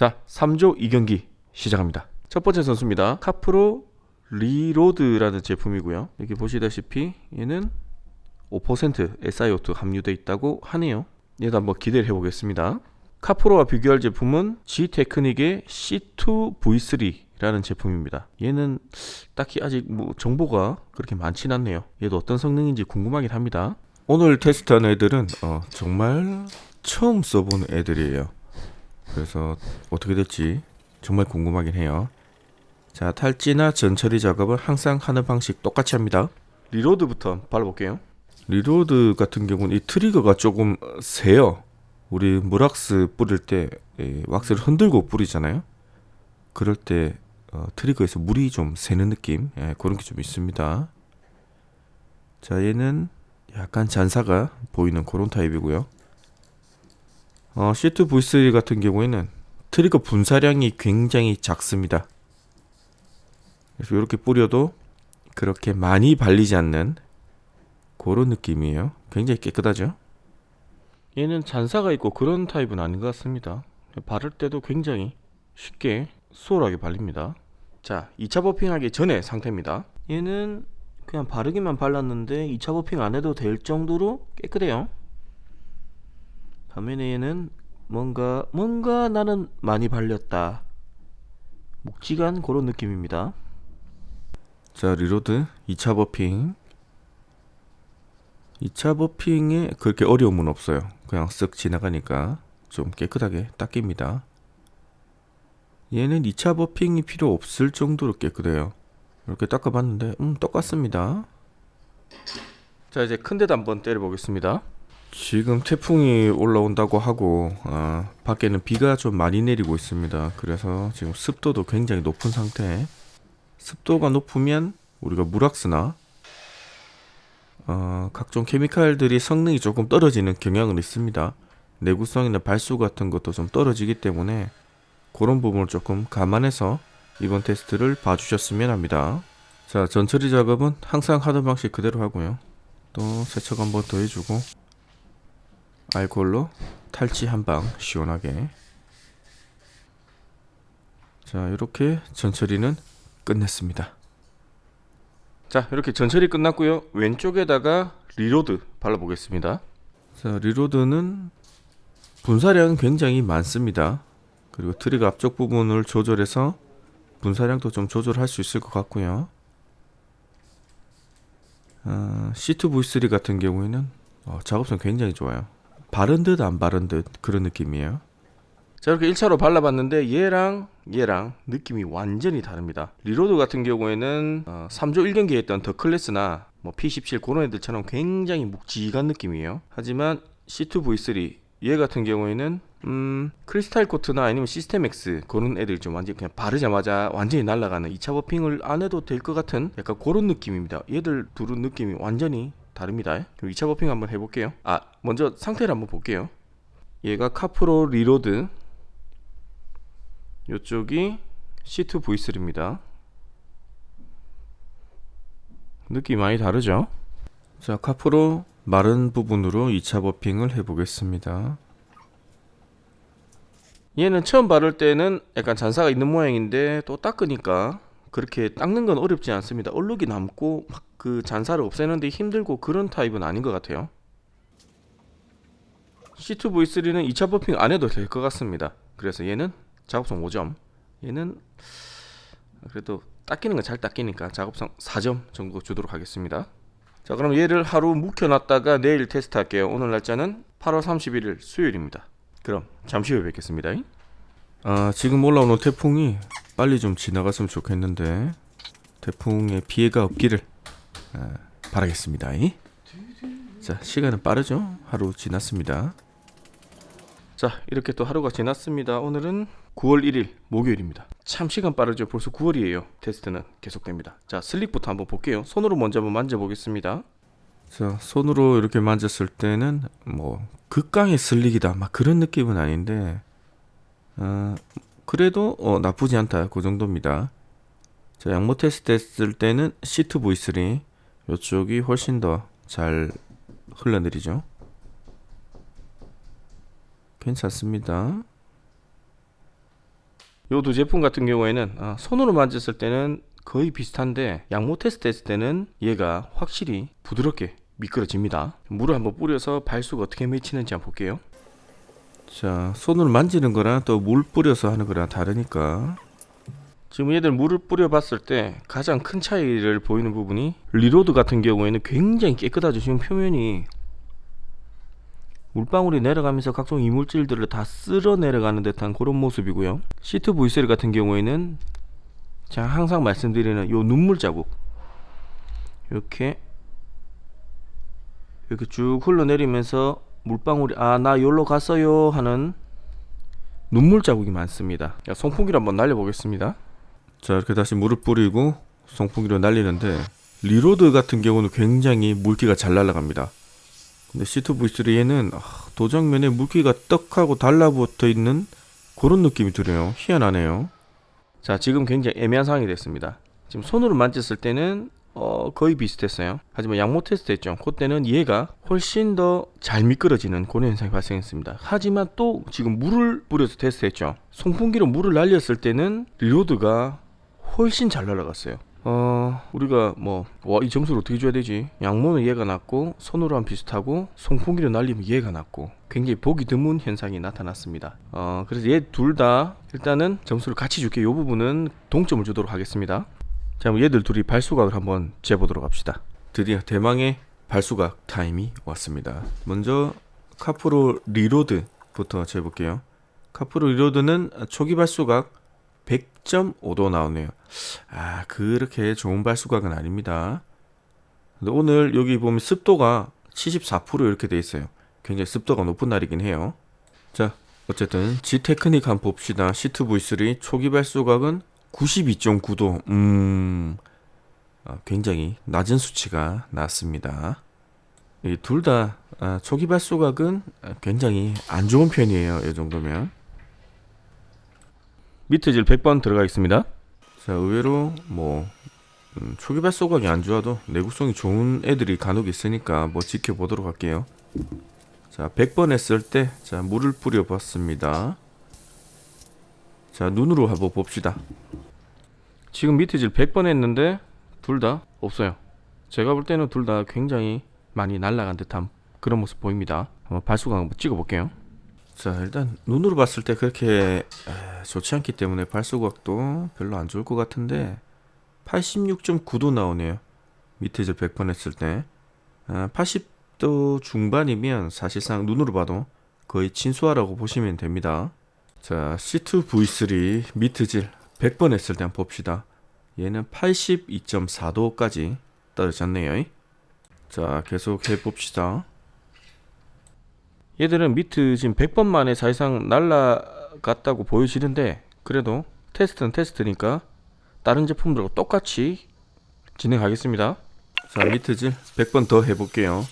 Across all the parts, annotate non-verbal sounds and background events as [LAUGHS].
자, 3조 2경기 시작합니다. 첫 번째 선수입니다. 카프로 리로드라는 제품이고요. 여기 보시다시피 얘는 5% SiO2 함유되어 있다고 하네요. 얘도 한번 기대를 해보겠습니다. 카프로와 비교할 제품은 G 테크닉의 C2V3라는 제품입니다. 얘는 딱히 아직 뭐 정보가 그렇게 많진 않네요. 얘도 어떤 성능인지 궁금하긴 합니다. 오늘 테스트한 애들은 어, 정말 처음 써본 애들이에요. 그래서 어떻게 될지 정말 궁금하긴 해요. 자, 탈지나 전처리 작업은 항상 하는 방식 똑같이 합니다. 리로드부터 발라볼게요. 리로드 같은 경우는 이 트리거가 조금 세요. 우리 물왁스 뿌릴 때이 왁스를 흔들고 뿌리잖아요. 그럴 때 어, 트리거에서 물이 좀 새는 느낌 예, 그런 게 좀 있습니다. 자, 얘는 약간 잔사가 보이는 그런 타입이고요. 어, C2 V3 같은 경우에는 트리거 분사량이 굉장히 작습니다. 그래서 이렇게 뿌려도 그렇게 많이 발리지 않는 그런 느낌이에요. 굉장히 깨끗하죠. 얘는 잔사가 있고 그런 타입은 아닌 것 같습니다. 바를 때도 굉장히 쉽게 수월하게 발립니다. 자, 2차 버핑하기 전의 상태입니다. 얘는 그냥 바르기만 발랐는데 2차 버핑 안 해도 될 정도로 깨끗해요. 반면에 얘는 뭔가 뭔가 나는 많이 발렸다. 묵직한 그런 느낌입니다. 자, 리로드 2차 버핑. 2차 버핑에 그렇게 어려움은 없어요. 그냥 쓱 지나가니까 좀 깨끗하게 닦입니다. 얘는 2차 버핑이 필요 없을 정도로 깨끗해요. 이렇게 닦아봤는데, 음, 똑같습니다. 자, 이제 큰 데도 한번 때려보겠습니다. 지금 태풍이 올라온다고 하고, 아, 밖에는 비가 좀 많이 내리고 있습니다. 그래서 지금 습도도 굉장히 높은 상태. 습도가 높으면 우리가 물왁스나 어, 각종 케미칼들이 성능이 조금 떨어지는 경향은 있습니다. 내구성이나 발수 같은 것도 좀 떨어지기 때문에 그런 부분을 조금 감안해서 이번 테스트를 봐주셨으면 합니다. 자, 전처리 작업은 항상 하던 방식 그대로 하고요. 또 세척 한번 더 해주고 알코올로 탈지 한방 시원하게 자, 이렇게 전처리는 끝냈습니다. 자, 이렇게 전처리 끝났고요. 왼쪽에다가 리로드 발라보겠습니다. 자, 리로드는 분사량은 굉장히 많습니다. 그리고 트리거 앞쪽 부분을 조절해서 분사량도 좀 조절할 수 있을 것 같고요. 아, C2V3 같은 경우에는 어, 작업성 굉장히 좋아요. 바른 듯 안 바른 듯 그런 느낌이에요. 자 이렇게 1차로 발라봤는데 얘랑 얘랑 느낌이 완전히 다릅니다. 리로드 같은 경우에는 어, 3조 1경기에 했던 더 클래스나 뭐 P17 그런 애들처럼 굉장히 묵직한 느낌이에요. 하지만 C2V3 얘 같은 경우에는 음, 크리스탈 코트나 아니면 시스템 X 그런 애들 좀 완전히 그냥 바르자마자 완전히 날아가는 2차 버핑을 안 해도 될 것 같은 약간 그런 느낌입니다. 얘들 둘은 느낌이 완전히 다릅니다 그럼 2차 버핑 한번 해볼게요 아 먼저 상태를 한번 볼게요 얘가 카프로 리로드 이쪽이 C2 V3입니다. 느낌 많이 다르죠? 자, 카프로 마른 부분으로 2차 버핑을 해보겠습니다. 얘는 처음 바를 때는 약간 잔사가 있는 모양인데 또 닦으니까 그렇게 닦는 건 어렵지 않습니다. 얼룩이 남고 막 그 잔사를 없애는데 힘들고 그런 타입은 아닌 것 같아요. C2 V3는 2차 버핑 안 해도 될 것 같습니다. 그래서 얘는 작업성 5점 얘는 그래도 닦이는 건 잘 닦이니까 작업성 4점 정도 주도록 하겠습니다 자 그럼 얘를 하루 묵혀놨다가 내일 테스트 할게요 오늘 날짜는 8월 31일 수요일입니다 그럼 잠시 후에 뵙겠습니다 아 지금 올라오는 태풍이 빨리 좀 지나갔으면 좋겠는데 태풍에 피해가 없기를 아, 바라겠습니다. 자 시간은 빠르죠? 하루 지났습니다. 자 이렇게 또 하루가 지났습니다. 오늘은 9월 1일 목요일입니다. 참 시간 빠르죠? 벌써 9월이에요. 테스트는 계속됩니다. 자 슬릭부터 한번 볼게요. 손으로 먼저 한번 만져보겠습니다. 자 손으로 이렇게 만졌을 때는 뭐 극강의 슬릭이다. 막 그런 느낌은 아닌데 어, 그래도 어, 나쁘지 않다 그 정도입니다 자 양모 테스트 했을 때는 C2V3 이쪽이 훨씬 더 잘 흘러내리죠 괜찮습니다. 요두 제품 같은 경우에는 어, 손으로 만졌을 때는 거의 비슷한데 양모 테스트 했을 때는 얘가 확실히 부드럽게 미끄러집니다. 물을 한번 뿌려서 발수가 어떻게 맺히는지 한번 볼게요. 자, 손으로 만지는 거랑 또 물 뿌려서 하는 거랑 다르니까 지금 얘들 물을 뿌려 봤을 때 가장 큰 차이를 보이는 부분이 리로드 같은 경우에는 굉장히 깨끗하죠. 지금 표면이 물방울이 내려가면서 각종 이물질들을 다 쓸어 내려가는 듯한 그런 모습이고요. 시트 V3 같은 경우에는 제가 항상 말씀드리는 요 눈물 자국 이렇게 이렇게 쭉 흘러내리면서 물방울이 아 나 여기로 갔어요 하는 눈물 자국이 많습니다. 자, 송풍기를 한번 날려보겠습니다. 자 이렇게 다시 물을 뿌리고 송풍기로 날리는데 리로드 같은 경우는 굉장히 물기가 잘 날아갑니다. 근데 C2 V3에는 아, 도장면에 물기가 떡하고 달라붙어 있는 그런 느낌이 들어요. 희한하네요. 자 지금 굉장히 애매한 상황이 됐습니다. 지금 손으로 만졌을 때는 어, 거의 비슷했어요. 하지만 양모 테스트 했죠. 그때는 얘가 훨씬 더 잘 미끄러지는 그런 현상이 발생했습니다. 하지만 또 지금 물을 뿌려서 테스트했죠. 송풍기로 물을 날렸을 때는 리로드가 훨씬 잘 날아갔어요. 어, 우리가 뭐, 와, 이 점수를 어떻게 줘야 되지? 양모는 얘가 낮고, 손으로 한 비슷하고, 송풍기로 날리면 얘가 낮고, 굉장히 보기 드문 현상이 나타났습니다. 어, 그래서 얘 둘 다 일단은 점수를 같이 줄게. 요 부분은 동점을 주도록 하겠습니다. 자, 그럼 얘들 둘이 발수각을 한번 재보도록 합시다. 드디어 대망의 발수각 타임이 왔습니다. 먼저 카프로 리로드부터 재볼게요. 카프로 리로드는 초기 발수각 100.5도 나오네요. 아, 그렇게 좋은 발수각은 아닙니다. 근데 오늘 여기 보면 습도가 74% 이렇게 돼 있어요. 굉장히 습도가 높은 날이긴 해요. 자, 어쨌든 G 테크닉 한번 봅시다. C2V3 초기 발수각은 92.9도. 음, 아, 굉장히 낮은 수치가 나왔습니다. 이둘다 초기 발수각은 굉장히 안 좋은 편이에요. 이 정도면. 미트질 100번 들어가 있습니다. 자, 의외로 뭐 음, 초기 발소각이 안 좋아도 내구성이 좋은 애들이 간혹 있으니까 뭐 지켜보도록 할게요. 자, 100번 했을 때 자, 물을 뿌려 봤습니다. 자, 눈으로 한번 봅시다. 지금 미트질 100번 했는데 둘 다 없어요. 제가 볼 때는 둘 다 굉장히 많이 날아간 듯한 그런 모습 보입니다. 한번 발수각 한번 찍어 볼게요. 자 일단 눈으로 봤을 때 그렇게 에, 좋지 않기 때문에 발수각도 별로 안 좋을 것 같은데 86.9도 나오네요 밑에 저 100번 했을 때 아, 80도 중반이면 사실상 눈으로 봐도 거의 친수화라고 보시면 됩니다 자 C2 V3 미트질 100번 했을 때 한번 봅시다 얘는 82.4도까지 떨어졌네요 자 계속 해봅시다 얘들은 미트 지금 100번 만에 사실상 날라갔다고 보여지는데 그래도 테스트는 테스트니까 다른 제품들과 똑같이 진행하겠습니다. 자 미트질 100번 더 해볼게요.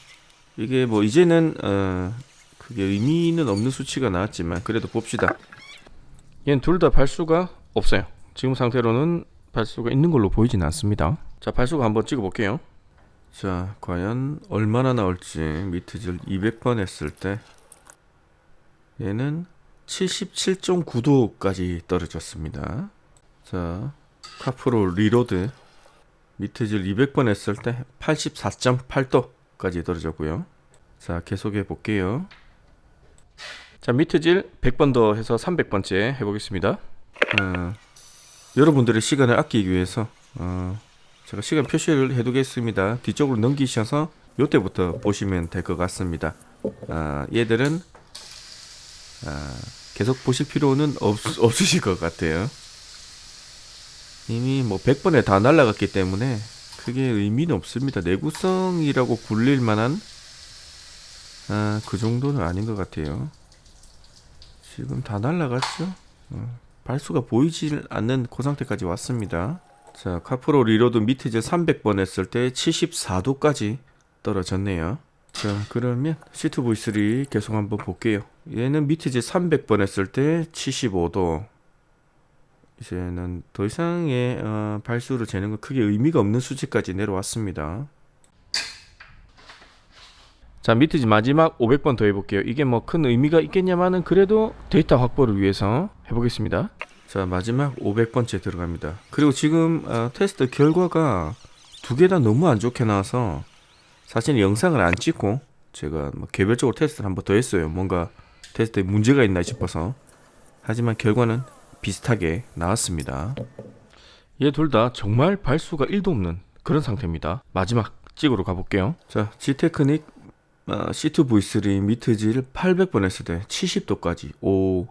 이게 뭐 이제는 어 그게 의미는 없는 수치가 나왔지만 그래도 봅시다. 얘는 둘 다 발수가 없어요. 지금 상태로는 발수가 있는 걸로 보이진 않습니다. 자 발수가 한번 찍어 볼게요. 자 과연 얼마나 나올지 미트질 200번 했을 때 얘는 77.9도까지 떨어졌습니다. 자, 카프로 리로드 미트질 200번 했을 때 84.8도까지 떨어졌고요. 자, 계속해 볼게요. 자, 미트질 100번 더 해서 300번째 해보겠습니다. 어, 여러분들의 시간을 아끼기 위해서 어, 제가 시간 표시를 해두겠습니다. 뒤쪽으로 넘기셔서 요때부터 보시면 될 것 같습니다. 아, 얘들은 아, 계속 보실 필요는 없, 없으실 것 같아요. 이미 뭐 100번에 다 날라갔기 때문에 크게 의미는 없습니다. 내구성이라고 불릴 만한 아, 그 정도는 아닌 것 같아요. 지금 다 날라갔죠? 어, 발수가 보이질 않는 그 상태까지 왔습니다. 자, 카프로 리로드 미트제 300번 했을 때 74도까지 떨어졌네요. 자, 그러면 C2V3 계속 한번 볼게요. 얘는 미트제 300번 했을 때 75도. 이제는 더 이상의 어, 발수를 재는 건 크게 의미가 없는 수치까지 내려왔습니다. 자, 미트지 마지막 500번 더 해볼게요. 이게 뭐 큰 의미가 있겠냐마는 그래도 데이터 확보를 위해서 해보겠습니다. 자 마지막 500번째 들어갑니다. 그리고 지금 아, 테스트 결과가 두 개 다 너무 안 좋게 나와서 사실 영상을 안 찍고 제가 뭐 개별적으로 테스트를 한번 더 했어요. 뭔가 테스트에 문제가 있나 싶어서 하지만 결과는 비슷하게 나왔습니다. 얘 둘 다 정말 발수가 1도 없는 그런 상태입니다. 마지막 찍으러 가볼게요. 자, G테크닉 아, C2V3 미트질 800번 했을 때 70도까지 오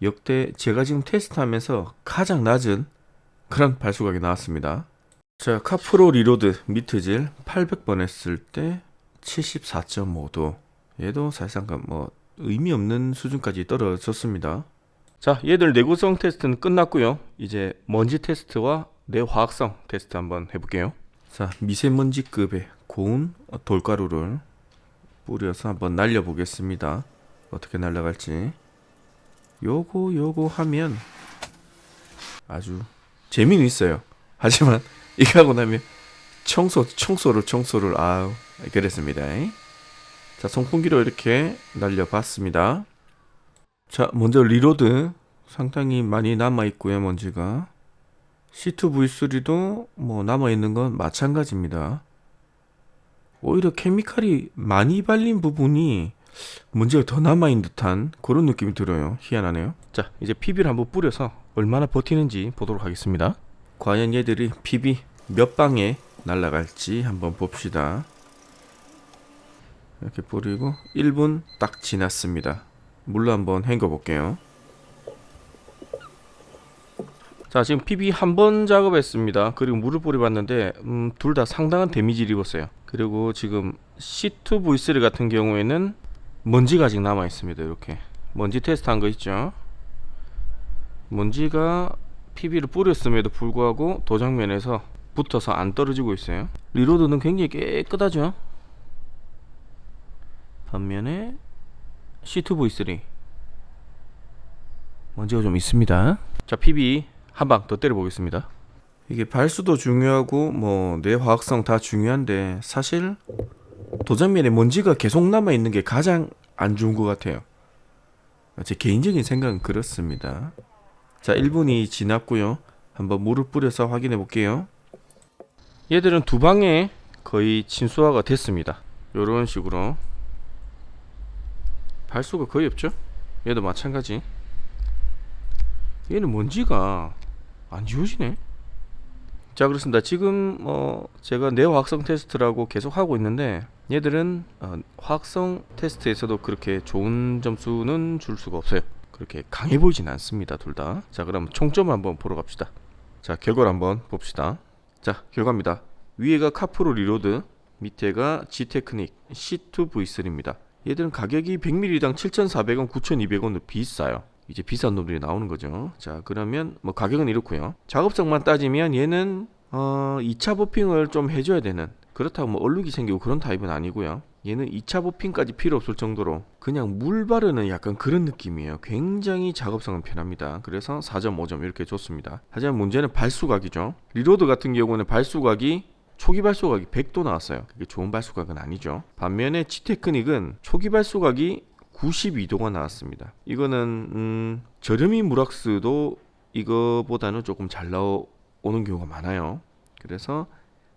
역대 제가 지금 테스트하면서 가장 낮은 그런 발수각이 나왔습니다. 자, 카프로 리로드 미트질 800번 했을 때 74.5도. 얘도 사실상 뭐 의미 없는 수준까지 떨어졌습니다. 자, 얘들 내구성 테스트는 끝났고요. 이제 먼지 테스트와 내화학성 테스트 한번 해볼게요. 자, 미세먼지급의 고운 돌가루를 뿌려서 한번 날려보겠습니다. 어떻게 날아갈지. 요거 요거 하면 아주 재미는 있어요. [LAUGHS] 하지만 이거 하고 나면 청소 청소를 청소를 아우 그랬습니다. 자 송풍기로 이렇게 날려봤습니다. 자 먼저 리로드 상당히 많이 남아 있고요 먼지가 C2V3도 뭐 남아 있는 건 마찬가지입니다. 오히려 케미칼이 많이 발린 부분이 문제가 더 남아있는 듯한 그런 느낌이 들어요. 희한하네요. 자, 이제 PB를 한번 뿌려서 얼마나 버티는지 보도록 하겠습니다. 과연 얘들이 PB 몇 방에 날아갈지 한번 봅시다. 이렇게 뿌리고 1분 딱 지났습니다. 물로 한번 헹궈 볼게요. 자, 지금 PB 한 번 작업했습니다. 그리고 물을 뿌려봤는데 음, 둘 다 상당한 데미지를 입었어요. 그리고 지금 C2V3 같은 경우에는 먼지가 아직 남아 있습니다. 이렇게 먼지 테스트 한 거 있죠. 먼지가 PB를 뿌렸음에도 불구하고 도장면에서 붙어서 안 떨어지고 있어요. 리로드는 굉장히 깨끗하죠. 반면에 C2V3 먼지가 좀 있습니다. 자, PB 한 방 더 때려 보겠습니다. 이게 발수도 중요하고 뭐 내화학성 다 중요한데 사실 도장면에 먼지가 계속 남아 있는 게 가장 안 좋은 것 같아요. 제 개인적인 생각은 그렇습니다. 자, 1분이 지났고요. 한번 물을 뿌려서 확인해 볼게요. 얘들은 두 방에 거의 진수화가 됐습니다. 이런 식으로 발수가 거의 없죠? 얘도 마찬가지. 얘는 먼지가 안 지워지네. 자 그렇습니다. 지금 뭐 제가 내화학성 테스트라고 계속 하고 있는데 얘들은 어, 화학성 테스트에서도 그렇게 좋은 점수는 줄 수가 없어요. 그렇게 강해 보이진 않습니다. 둘 다. 자 그럼 총점 한번 보러 갑시다. 자 결과를 한번 봅시다. 자 결과입니다. 위에가 카프로 리로드, 밑에가 G테크닉 C2V3입니다. 얘들은 가격이 100ml당 7,400원, 9,200원도 비싸요. 이제 비싼 놈들이 나오는 거죠. 자, 그러면 뭐 가격은 이렇고요. 작업성만 따지면 얘는 어 2차 보핑을 좀 해줘야 되는 그렇다고 뭐 얼룩이 생기고 그런 타입은 아니고요. 얘는 2차 보핑까지 필요 없을 정도로 그냥 물 바르는 약간 그런 느낌이에요. 굉장히 작업성은 편합니다. 그래서 4.5점 이렇게 줬습니다. 하지만 문제는 발수각이죠. 리로드 같은 경우는 발수각이 초기 발수각이 100도 나왔어요. 그게 좋은 발수각은 아니죠. 반면에 G테크닉은 초기 발수각이 92도가 나왔습니다. 이거는 음, 저렴이 무락스도 이거보다는 조금 잘 나오는 경우가 많아요. 그래서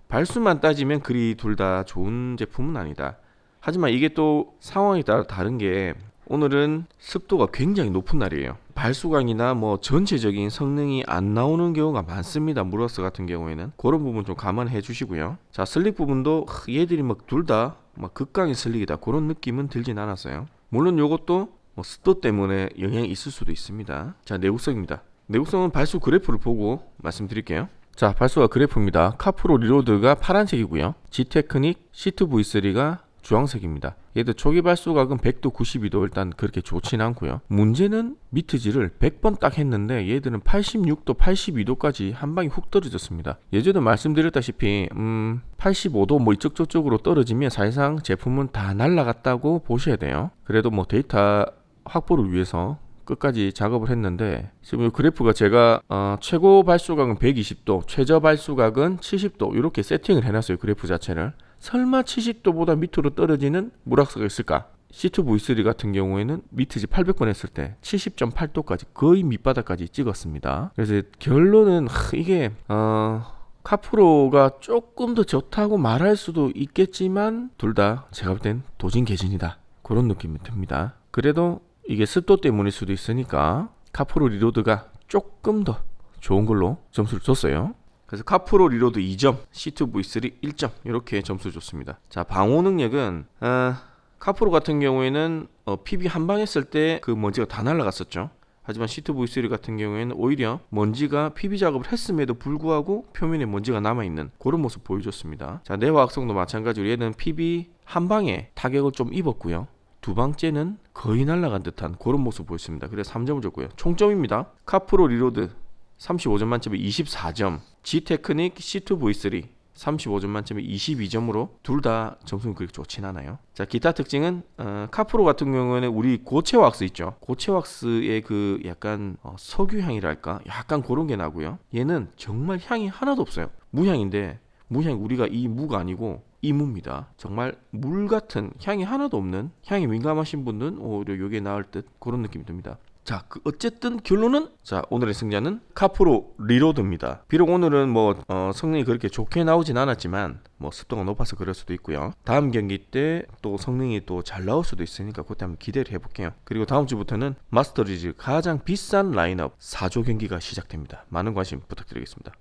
발수만 따지면 그리 둘 다 좋은 제품은 아니다. 하지만 이게 또 상황에 따라 다른 게 오늘은 습도가 굉장히 높은 날이에요. 발수강이나 뭐 전체적인 성능이 안 나오는 경우가 많습니다. 무러스 같은 경우에는 그런 부분 좀 감안해 주시고요. 자 슬릭 부분도 얘들이 막 둘 다 막 극강의 슬릭이다 그런 느낌은 들진 않았어요. 물론 이것도 뭐 습도 때문에 영향이 있을 수도 있습니다. 자 내구성입니다. 내구성은 발수 그래프를 보고 말씀드릴게요. 자 발수가 그래프입니다. 카프로 리로드가 파란색이고요. G테크닉 C2V3가 주황색입니다. 얘도 초기 발수각은 100도 92도 일단 그렇게 좋진 않고요. 문제는 미트질을 100번 딱 했는데 얘들은 86도 82도까지 한 방에 훅 떨어졌습니다. 예전에 말씀드렸다시피 음 85도 뭐 이쪽 저쪽으로 떨어지면 사실상 제품은 다 날라갔다고 보셔야 돼요. 그래도 뭐 데이터 확보를 위해서 끝까지 작업을 했는데 지금 이 그래프가 제가 어, 최고 발수각은 120도, 최저 발수각은 70도 이렇게 세팅을 해놨어요 그래프 자체를 설마 70도보다 밑으로 떨어지는 물악스가 있을까? C2 V3 같은 경우에는 미트지 800번 했을 때 70.8도까지 거의 밑바닥까지 찍었습니다. 그래서 결론은 하, 이게 어 카프로가 조금 더 좋다고 말할 수도 있겠지만 둘 다 제가 볼 땐 도진 개진이다 그런 느낌이 듭니다. 그래도 이게 습도 때문일 수도 있으니까 카프로 리로드가 조금 더 좋은 걸로 점수를 줬어요. 그래서 카프로 리로드 2점, C2 V3 1점 이렇게 점수 줬습니다. 자 방호 능력은 어, 카프로 같은 경우에는 어, PB 한 방 했을 때 그 먼지가 다 날아갔었죠. 하지만 C2 V3 같은 경우에는 오히려 먼지가 PB 작업을 했음에도 불구하고 표면에 먼지가 남아 있는 그런 모습 보여줬습니다. 자 내화학성도 마찬가지로 얘는 PB 한 방에 타격을 좀 입었고요. 두 방째는 거의 날아간 듯한 그런 모습 보였습니다. 그래서 3점을 줬고요. 총점입니다. 카프로 리로드 35점 만점에 24점, G 테크닉 C2 V3 35점 만점에 22점으로 둘 다 점수는 그렇게 좋진 않아요. 자 기타 특징은 어, 카프로 같은 경우에는 우리 고체 왁스 있죠. 고체 왁스의 그 약간 어, 석유 향이랄까, 약간 그런 게 나고요. 얘는 정말 향이 하나도 없어요. 무향인데 무향 우리가 이 무가 아니고 이 무입니다. 정말 물 같은 향이 하나도 없는 향이 민감하신 분들은 오히려 이게 나을 듯 그런 느낌이 듭니다. 자, 그 어쨌든 결론은 자 오늘의 승자는 카프로 리로드입니다. 비록 오늘은 뭐 어, 성능이 그렇게 좋게 나오진 않았지만 뭐 습도가 높아서 그럴 수도 있고요. 다음 경기 때 또 성능이 또 잘 나올 수도 있으니까 그때 한번 기대를 해볼게요. 그리고 다음 주부터는 마스터리즈 가장 비싼 라인업 4조 경기가 시작됩니다. 많은 관심 부탁드리겠습니다.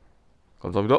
감사합니다.